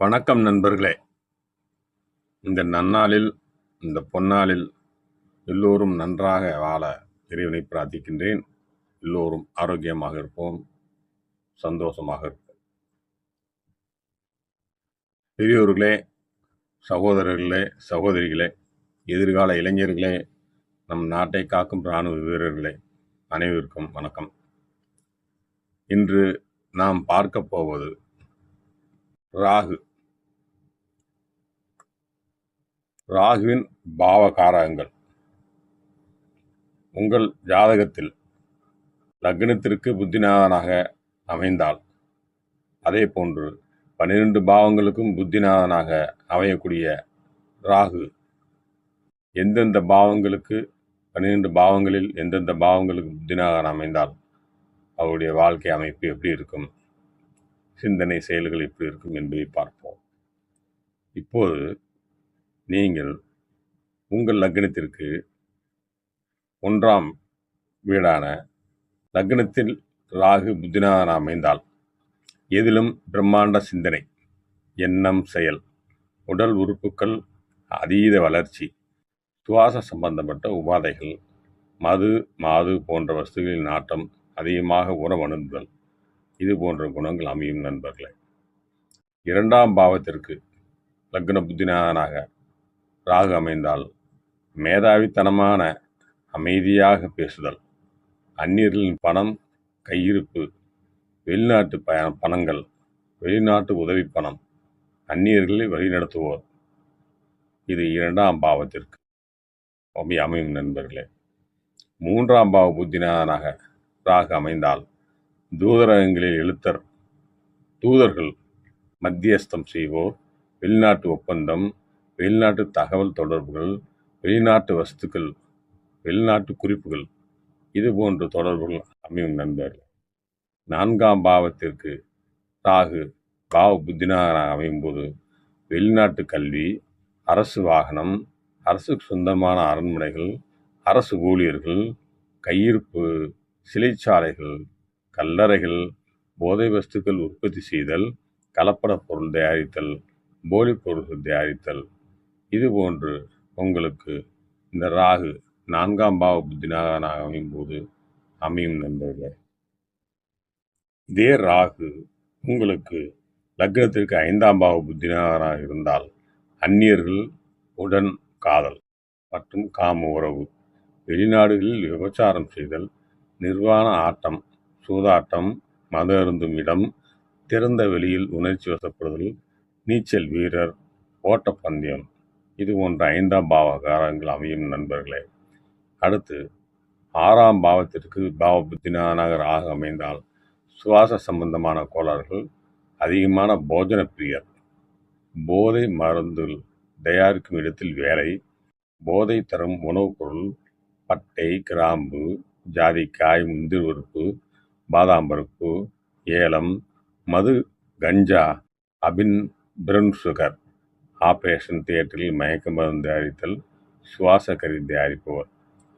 வணக்கம் நண்பர்களே. இந்த நன்னாளில் இந்த பொன்னாளில் எல்லோரும் நன்றாக வாழ இறைவனை பிரார்த்திக்கின்றேன். எல்லோரும் ஆரோக்கியமாக இருப்போம் சந்தோஷமாக இருப்போம். பெரியோர்களே சகோதரர்களே சகோதரிகளே எதிர்கால இளைஞர்களே நம் நாட்டை காக்கும் இராணுவ வீரர்களே அனைவருக்கும் வணக்கம். இன்று நாம் பார்க்க போவது ராகு. ராகுவின் பாவகாரகங்கள். உங்கள் ஜாதகத்தில் லக்னத்திற்கு புத்திநாதனாக அமைந்தால் அதே போன்று பன்னிரண்டு பாவங்களுக்கும் புத்திநாதனாக அமையக்கூடிய ராகு எந்தெந்த பாவங்களுக்கு பன்னிரண்டு பாவங்களில் எந்தெந்த பாவங்களுக்கு புத்திநாதன் அமைந்தால் அவருடைய வாழ்க்கை அமைப்பு எப்படி இருக்கும்? சிந்தனை செயல்கள் எப்படி இருக்கும் என்பதை பார்ப்போம். இப்போது நீங்கள் உங்கள் லக்னத்திற்கு ஒன்றாம் வீடான லக்னத்தில் ராகு புத்திநாதன் அமைந்தால் எதிலும் பிரம்மாண்ட சிந்தனை எண்ணம் செயல் உடல் உறுப்புகள் அதீத வளர்ச்சி சுவாச சம்பந்தப்பட்ட உபாதைகள் மது மாது போன்ற வஸ்துகளின் நாட்டம் அதிகமாக உணவணுதல் இது போன்ற குணங்கள் அமையும் நண்பர்களே. இரண்டாம் பாவத்திற்கு லக்ன புத்திநாதனாக ராகு அமைந்தால் மேதாவித்தனமான அமைதியாக பேசுதல் அந்நியர்களின் பணம் கையிருப்பு வெளிநாட்டு ப பணங்கள் வெளிநாட்டு உதவி பணம் அந்நியர்களை வழிநடத்துவோர். இது இரண்டாம் பாவத்திற்கு அமையும் நண்பர்களே. மூன்றாம் பாவ புத்திநாதனாக ராகு அமைந்தால் தூதரகங்களில் எழுத்தர் தூதர்கள் மத்தியஸ்தம் செய்வோர் வெளிநாட்டு ஒப்பந்தம் வெளிநாட்டு தகவல் தொடர்புகள் வெளிநாட்டு வஸ்துக்கள் வெளிநாட்டு குறிப்புகள் இது போன்ற தொடர்புகள் அமையும் நண்பர்கள். நான்காம் பாவத்திற்கு ராகு பாவ புத்தினாக அமையும் போது வெளிநாட்டு கல்வி அரசு வாகனம் அரசுக்கு சொந்தமான அரண்மனைகள் அரசு ஊழியர்கள் கையிருப்பு சிலைச்சாலைகள் கல்லறைகள் போதை வஸ்துக்கள் உற்பத்தி செய்தல் கலப்பட பொருள் தயாரித்தல் போலி பொருள்கள் தயாரித்தல். இது போன்று உங்களுக்கு இந்த ராகு நான்காம் பாவ புத்தினாக அமையும் போது அமையும் நண்பர்களே. இதே ராகு உங்களுக்கு லக்னத்திற்கு ஐந்தாம் பாவ புத்தினாகனாக இருந்தால் அந்நியர்கள் உடன் காதல் மற்றும் காம உறவு வெளிநாடுகளில் விபச்சாரம் செய்தல் நிர்வாண ஆட்டம் சூதாட்டம் மத அருந்தும் இடம் திறந்த வெளியில் உணர்ச்சி வசப்படுதல் நீச்சல் வீரர் ஓட்டப்பந்தயம். இது போன்ற ஐந்தாம் பாவ காரங்கள் அமையும் நண்பர்களே. அடுத்து ஆறாம் பாவத்திற்கு பாவ புத்தினானகர் ஆக அமைந்தால் சுவாச சம்பந்தமான கோளாறுகள் அதிகமான போஜன பிரியர் போதை மருந்து தயாரிக்கும் இடத்தில் வேலை போதை தரும் உணவுப் பொருள் பட்டை கிராம்பு ஜாதிக்காய் முந்திரி உறுப்பு பாதாம் பருப்பு ஏலம் மது கஞ்சா அபின் பிரவுன் சுகர் ஆப்ரேஷன் தியேட்டரில் மயக்க மருந்து தயாரித்தல் சுவாச கருவி தயாரிப்பவர்.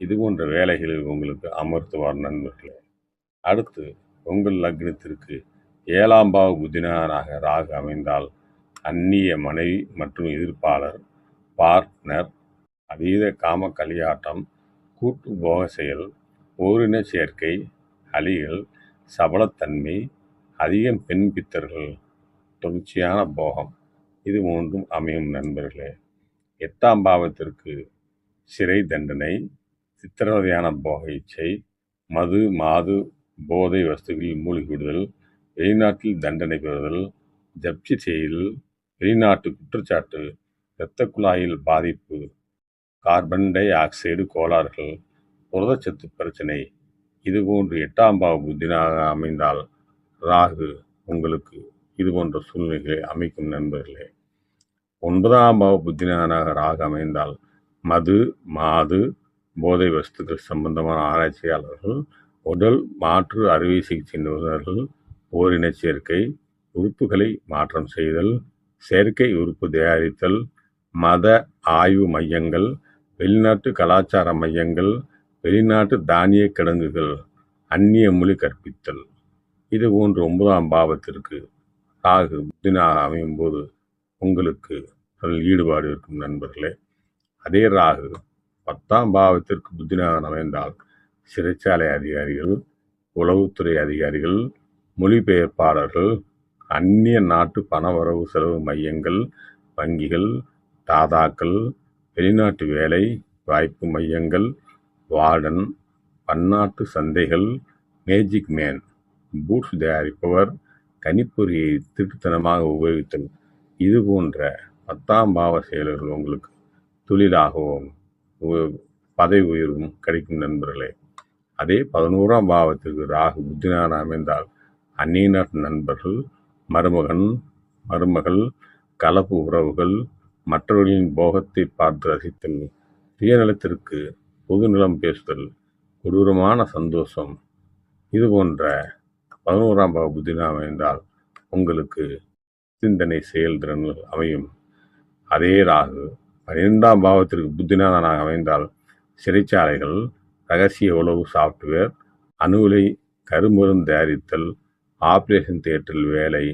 இது போன்ற வேலைகளில் உங்களுக்கு அமர்த்துவார் நண்பர்களே. அடுத்து உங்கள் லக்னத்திற்கு ஏழாம் பாவ புதினாராக ராகு அமைந்தால் அந்நிய மனைவி மற்றும் எதிர்ப்பாளர் பார்ட்னர் அதீத காம களியாட்டம் கூட்டு போக செயல் ஓரின சேர்க்கை அலிகள் சபலத்தன்மை அதிகம் பெண் பித்தர்கள் தொடர்ச்சியான போகம். இது மூன்றும் அமையும் நண்பர்களே. எட்டாம் பாவத்திற்கு சிறை தண்டனை சித்திரவதையான போக இச்சை மது மாது போதை வஸ்துகளில் மூழ்கிவிடுதல் வெளிநாட்டில் தண்டனை பெறுதல் ஜப்தி செயல் வெளிநாட்டு குற்றச்சாட்டு இரத்த குழாயில் பாதிப்பு கார்பன் டை ஆக்சைடு கோளாறுகள் புரதச்சத்து பிரச்சனை இதுபோன்று எட்டாம் பாவ புத்தினாக அமைந்தால் ராகு உங்களுக்கு இது போன்ற சூழ்நிலைகளை அமைக்கும் நண்பர்களே. ஒன்பதாம் பாவ புத்தினாக ராகு அமைந்தால் மது மாது போதை வஸ்துக்கள் சம்பந்தமான ஆராய்ச்சியாளர்கள் உடல் மாற்று அறுவை சிகிச்சை நிபுணர்கள் ஓரின சேர்க்கை உறுப்புகளை மாற்றம் செய்தல் செயற்கை உறுப்பு தயாரித்தல் மத ஆய்வு மையங்கள் வெளிநாட்டு கலாச்சார மையங்கள் வெளிநாட்டு தானிய கிடங்குகள் அந்நிய மொழி கற்பித்தல். இது போன்று ஒன்பதாம் பாவத்திற்கு ராகு புத்தினாக அமையும் போது உங்களுக்கு அதில் ஈடுபாடு இருக்கும் நண்பர்களே. அதே ராகு பத்தாம் பாவத்திற்கு புத்தினாக அமைந்தால் சிறைச்சாலை அதிகாரிகள் உளவுத்துறை அதிகாரிகள் மொழிபெயர்ப்பாளர்கள் அந்நிய நாட்டு பணவரவு செலவு மையங்கள் வங்கிகள் தாதாக்கள் வெளிநாட்டு வேலை வாய்ப்பு மையங்கள் வார்டன் பன்னாட்டு சந்தைகள் மேஜிக் மேன் பூட்ஸ் தயாரிப்பவர் கணிப்பொறியை திருட்டுத்தனமாக உபயோகித்தல். இது போன்ற பத்தாம் பாவ செயலர்கள் உங்களுக்கு தொழிலாகவும் உ- பதவி உயர்வும் கிடைக்கும் நண்பர்களே. அதே பதினோராம் பாவத்திற்கு ராகு புத்தினான அமைந்தால் அந்நிய நாட்டு நண்பர்கள் மருமகன் மருமகள் கலப்பு உறவுகள் மற்றவர்களின் போகத்தை பார்த்து ரசித்தல் சுயநலத்திற்கு பொதுநலம் பேசுதல் கொடூரமான சந்தோஷம். இது போன்ற பதினோராம் பாவ புத்தினா அமைந்தால் உங்களுக்கு சிந்தனை செயல்திறன்கள் அமையும். அதே ராகு பன்னிரெண்டாம் பாவத்திற்கு புத்திநாதனாக அமைந்தால் சிறைச்சாலைகள் ரகசிய உளவு சாஃப்ட்வேர் அணுவிலை கருமருந்து தயாரித்தல் ஆப்ரேஷன் தியேட்டரில் வேலை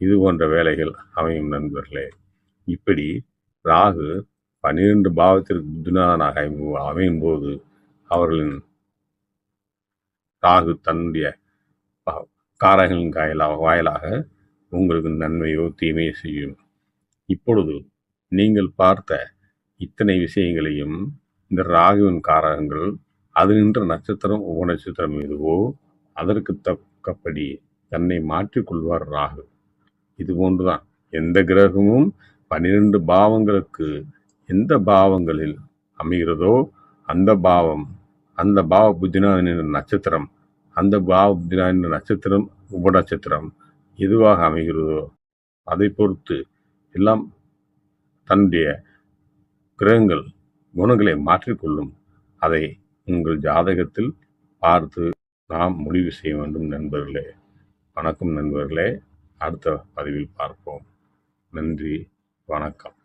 இது போன்ற வேலைகள் அமையும் நண்பர்களே. இப்படி ராகு பன்னிரெண்டு பாவத்திற்கு புத்திநாதனாக அமையும் அமையும் போது அவர்களின் ராகு தன்னுடைய காரகங்களின் வாயிலாக வாயிலாக உங்களுக்கு நன்மையோ தீமையோ செய்யும். இப்பொழுது நீங்கள் பார்த்த இத்தனை விஷயங்களையும் இந்த ராகுவின் காரகங்கள் அது நின்ற நட்சத்திரம் உப நட்சத்திரம் எதுவோ அதற்கு தக்கப்படி தன்னை மாற்றிக்கொள்வார் ராகு. இது போன்றுதான். எந்த கிரகமும் பன்னிரண்டு பாவங்களுக்கு எந்த பாவங்களில் அமைகிறதோ அந்த பாவம் அந்த பாவ புத்தினாதின நட்சத்திரம் அந்த பாவ புத்தினாதின நட்சத்திரம் உபநட்சத்திரம் எதுவாக அமைகிறதோ அதை பொறுத்து எல்லாம் தன்னுடைய கிரகங்கள் குணங்களை மாற்றிக்கொள்ளும் அதை உங்கள் ஜாதகத்தில் பார்த்து நாம் முடிவு செய்ய வேண்டும் நண்பர்களே. வணக்கம் நண்பர்களே. அடுத்த பதிவில் பார்ப்போம். நன்றி. வணக்கம்.